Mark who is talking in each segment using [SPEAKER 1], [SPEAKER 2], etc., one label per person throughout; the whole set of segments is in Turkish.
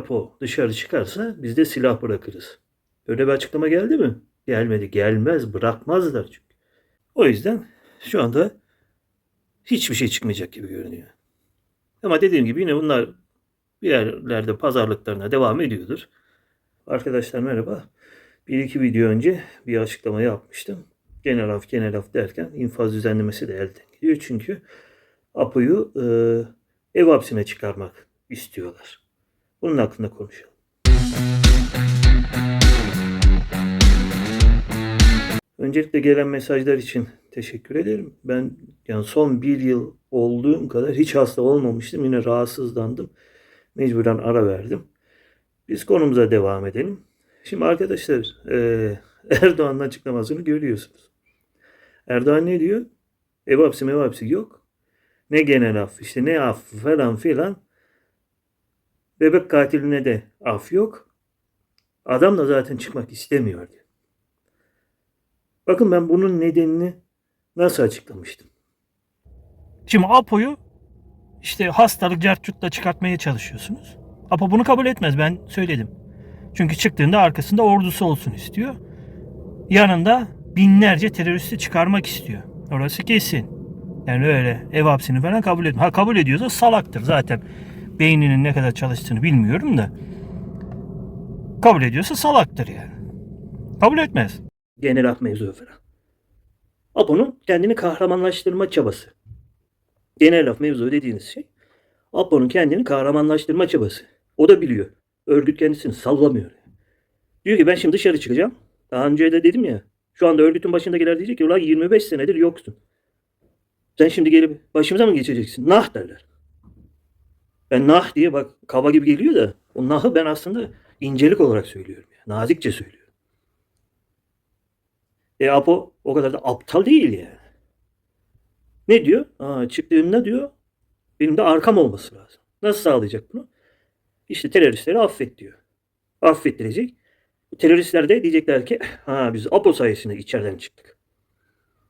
[SPEAKER 1] Apo dışarı çıkarsa biz de silah bırakırız. Böyle bir açıklama geldi mi? Gelmedi. Gelmez. Bırakmazlar çünkü. O yüzden şu anda hiçbir şey çıkmayacak gibi görünüyor. Ama dediğim gibi yine bunlar bir yerlerde pazarlıklarına devam ediyordur. Arkadaşlar merhaba. Bir iki video önce bir açıklama yapmıştım. Genel af genel af derken infaz düzenlemesi de elden gidiyor. Çünkü Apo'yu e, ev hapsine çıkarmak istiyorlar. Bunun hakkında konuşalım. Öncelikle gelen mesajlar için teşekkür ederim. Ben yani son bir yıl olduğum kadar hiç hasta olmamıştım. Yine rahatsızlandım. Mecburen ara verdim. Biz konumuza devam edelim. Şimdi arkadaşlar eee, Erdoğan'ın açıklamasını görüyorsunuz. Erdoğan ne diyor? Ev hapsi mev hapsi yok. Ne genel af işte ne af falan filan. Bebek katiline de af yok. Adam da zaten çıkmak istemiyor diyor. Bakın ben bunun nedenini nasıl açıklamıştım.
[SPEAKER 2] Şimdi Apo'yu işte hastalık cartçutla çıkartmaya çalışıyorsunuz. Apo bunu kabul etmez ben söyledim. Çünkü çıktığında arkasında ordusu olsun istiyor. Yanında binlerce teröristi çıkarmak istiyor. Orası kesin. Yani öyle ev hapsini falan kabul etmez. Ha kabul ediyorsa salaktır zaten. Beyninin ne kadar çalıştığını bilmiyorum da. Kabul ediyorsa salaktır yani. Kabul etmez.
[SPEAKER 1] Genel af mevzu falan. Apo'nun kendini kahramanlaştırma çabası. Genel af mevzu dediğiniz şey Apo'nun kendini kahramanlaştırma çabası. O da biliyor. Örgüt kendisini sallamıyor. Diyor ki ben şimdi dışarı çıkacağım. Daha önce de dedim ya. Şu anda örgütün başındakiler diyecek ki ulan 25 senedir yoksun. Sen şimdi gelip başımıza mı geçeceksin? Nah derler. Ben nah diye bak kaba gibi geliyor da o nahı ben aslında incelik olarak söylüyorum. Yani. Nazikçe söylüyorum. E Apo o kadar da aptal değil yani. Ne diyor? Aa, çıktığımda diyor benim de arkam olması lazım. Nasıl sağlayacak bunu? İşte teröristleri affet diyor. Affettirecek. Teröristler de diyecekler ki ha biz Apo sayesinde içeriden çıktık.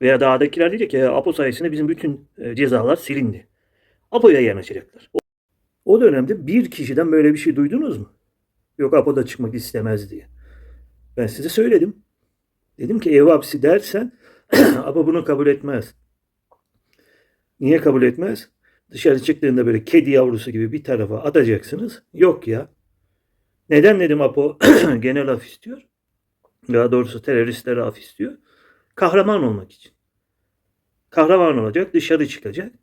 [SPEAKER 1] Veya dağdakiler diyecek ki "Ya, Apo sayesinde bizim bütün e, cezalar silindi. Apo'ya yanaşacaklar. O, dönemde bir kişiden böyle bir şey duydunuz mu? Yok Apo'da çıkmak istemez diye. Ben size söyledim. Dedim ki ev hapsi dersen Apo bunu kabul etmez. Niye kabul etmez? Dışarı çıktığında böyle kedi yavrusu gibi bir tarafa atacaksınız. Yok ya. Neden dedim Apo genel af istiyor? Daha doğrusu teröristlere af istiyor. Kahraman olmak için. Kahraman olacak, dışarı çıkacak.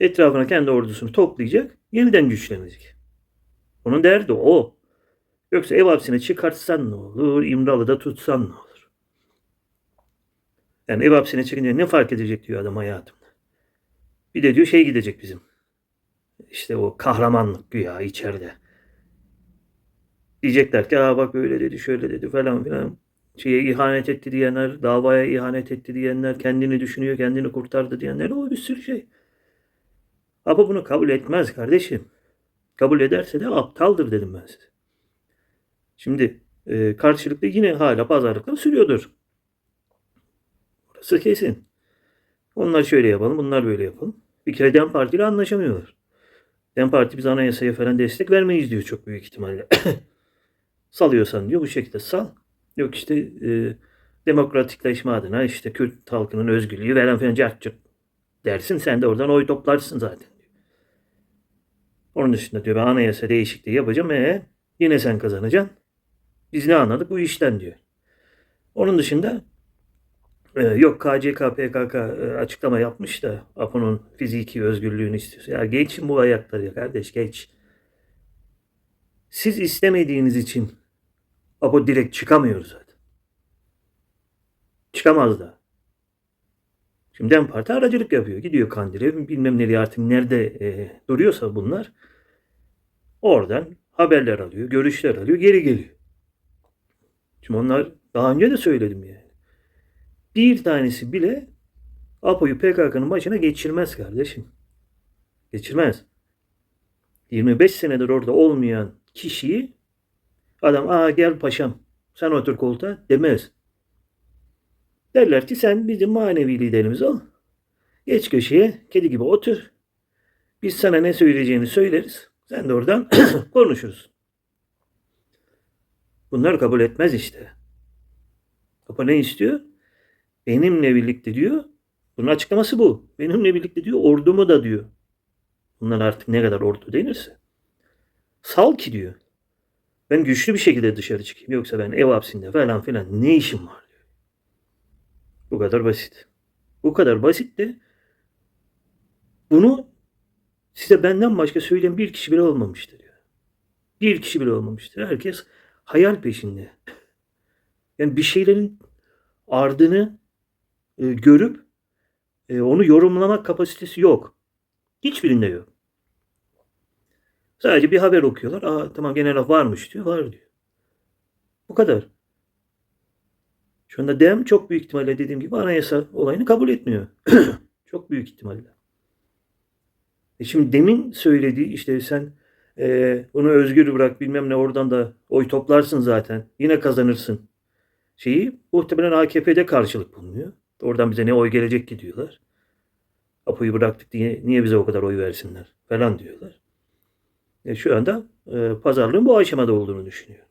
[SPEAKER 1] Etrafına kendi ordusunu toplayacak, yeniden güçlenecek. Onun derdi o. Yoksa ev hapsine çıkartsan ne olur, İmralı'da tutsan ne olur? Yani ev hapsine çıkınca ne fark edecek diyor adam hayatımda. Bir de diyor şey gidecek bizim. İşte o kahramanlık güya içeride. Diyecekler ki Aa bak öyle dedi şöyle dedi falan filan. Şeye ihanet etti diyenler, davaya ihanet etti diyenler, kendini düşünüyor, kendini kurtardı diyenler o bir sürü şey. Ama bunu kabul etmez kardeşim. Kabul ederse de aptaldır dedim ben size. Şimdi e, karşılıklı yine hala pazarlıklar sürüyordur. Orası kesin. Onlar şöyle yapalım, bunlar böyle yapalım. Bir kere DEM Parti ile anlaşamıyorlar. DEM Parti biz anayasaya falan destek vermeyiz diyor çok büyük ihtimalle. Salıyorsan diyor bu şekilde sal. Yok işte e, demokratikleşme adına işte Kürt halkının özgürlüğü veren falan cart dersin. Sen de oradan oy toplarsın zaten. Onun dışında diyor ben anayasa değişikliği yapacağım. E, yine sen kazanacaksın. Biz ne anladık bu işten diyor. Onun dışında ee, yok KCK, PKK e, açıklama yapmış da Apo'nun fiziki özgürlüğünü istiyorsa. Ya geçin bu ayakları ya kardeş geç. Siz istemediğiniz için Apo direkt çıkamıyor zaten. Çıkamaz da. Şimdi DEM Parti aracılık yapıyor. Gidiyor Kandil'e bilmem nereye artık nerede e, duruyorsa bunlar. Oradan haberler alıyor, görüşler alıyor, geri geliyor. Şimdi onlar daha önce de söyledim yani. Bir tanesi bile Apo'yu PKK'nın başına geçirmez kardeşim. Geçirmez. 25 senedir orada olmayan kişiyi adam aa gel paşam sen otur koltuğa demez. Derler ki sen bizim manevi liderimiz ol. Geç köşeye kedi gibi otur. Biz sana ne söyleyeceğini söyleriz. Sen de oradan konuşuruz. Bunlar kabul etmez işte. Apo ne istiyor? Benimle birlikte diyor. Bunun açıklaması bu. Benimle birlikte diyor ordumu da diyor. Bunlar artık ne kadar ordu denirse. Sal ki diyor. Ben güçlü bir şekilde dışarı çıkayım. Yoksa ben ev hapsinde falan filan ne işim var. Bu kadar basit. Bu kadar basit de bunu size benden başka söyleyen bir kişi bile olmamıştır. Ya. Bir kişi bile olmamıştır. Herkes hayal peşinde. Yani bir şeylerin ardını e, görüp e, onu yorumlamak kapasitesi yok. Hiçbirinde yok. Sadece bir haber okuyorlar. Aa tamam gene laf varmış diyor. Var diyor. Bu kadar. Şu anda DEM çok büyük ihtimalle dediğim gibi anayasa olayını kabul etmiyor. çok büyük ihtimalle. E şimdi demin söylediği işte sen e, bunu özgür bırak bilmem ne oradan da oy toplarsın zaten. Yine kazanırsın. Şeyi muhtemelen AKP'de karşılık bulunuyor. Oradan bize ne oy gelecek ki diyorlar. Apo'yu bıraktık diye niye bize o kadar oy versinler falan diyorlar. E şu anda e, pazarlığın bu aşamada olduğunu düşünüyor.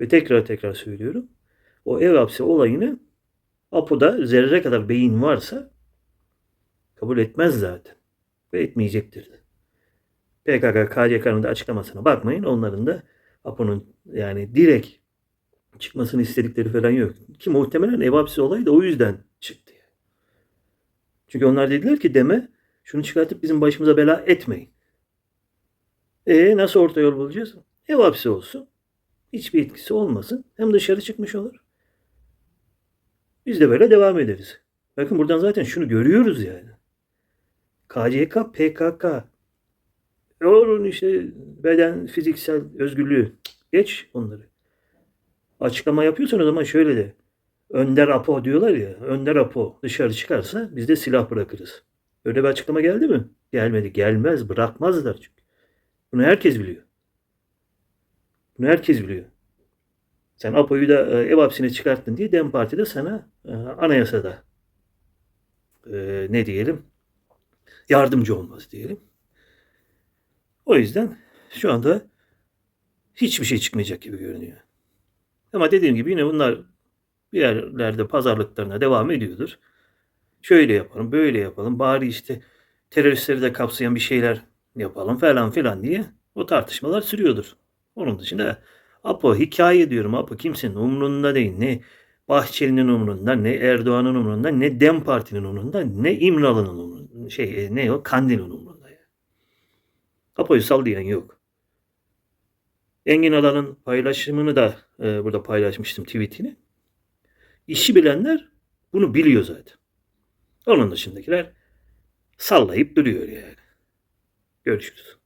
[SPEAKER 1] Ve tekrar tekrar söylüyorum. O ev hapsi olayını Apo'da zerre kadar beyin varsa kabul etmez zaten. Ve etmeyecektir. PKK, KCK'nın da açıklamasına bakmayın. Onların da Apo'nun yani direkt çıkmasını istedikleri falan yok. Ki muhtemelen ev hapsi olayı da o yüzden çıktı. Çünkü onlar dediler ki deme şunu çıkartıp bizim başımıza bela etmeyin. E nasıl orta yol bulacağız? Ev hapsi olsun. Hiçbir etkisi olmasın. Hem dışarı çıkmış olur. Biz de böyle devam ederiz. Bakın buradan zaten şunu görüyoruz yani. KCK, PKK. Onun işte beden, fiziksel özgürlüğü. Geç onları. Açıklama yapıyorsan o zaman şöyle de. Önder Apo diyorlar ya. Önder Apo dışarı çıkarsa biz de silah bırakırız. Öyle bir açıklama geldi mi? Gelmedi. Gelmez. Bırakmazlar çünkü. Bunu herkes biliyor. Bunu herkes biliyor. Sen Apo'yu da e, ev hapsine çıkarttın diye Dem Parti de sana e, anayasada e, ne diyelim yardımcı olmaz diyelim. O yüzden şu anda hiçbir şey çıkmayacak gibi görünüyor. Ama dediğim gibi yine bunlar bir yerlerde pazarlıklarına devam ediyordur. Şöyle yapalım, böyle yapalım. Bari işte teröristleri de kapsayan bir şeyler yapalım falan filan diye o tartışmalar sürüyordur. Onun dışında Apo hikaye diyorum Apo kimsenin umrunda değil. Ne Bahçeli'nin umrunda, ne Erdoğan'ın umrunda, ne Dem Parti'nin umrunda, ne İmralı'nın umrunda. Şey ne o Kandil'in umrunda. Yani. Apo'yu sallayan yok. Engin Alan'ın paylaşımını da e, burada paylaşmıştım tweetini. İşi bilenler bunu biliyor zaten. Onun dışındakiler sallayıp duruyor yani. Görüşürüz.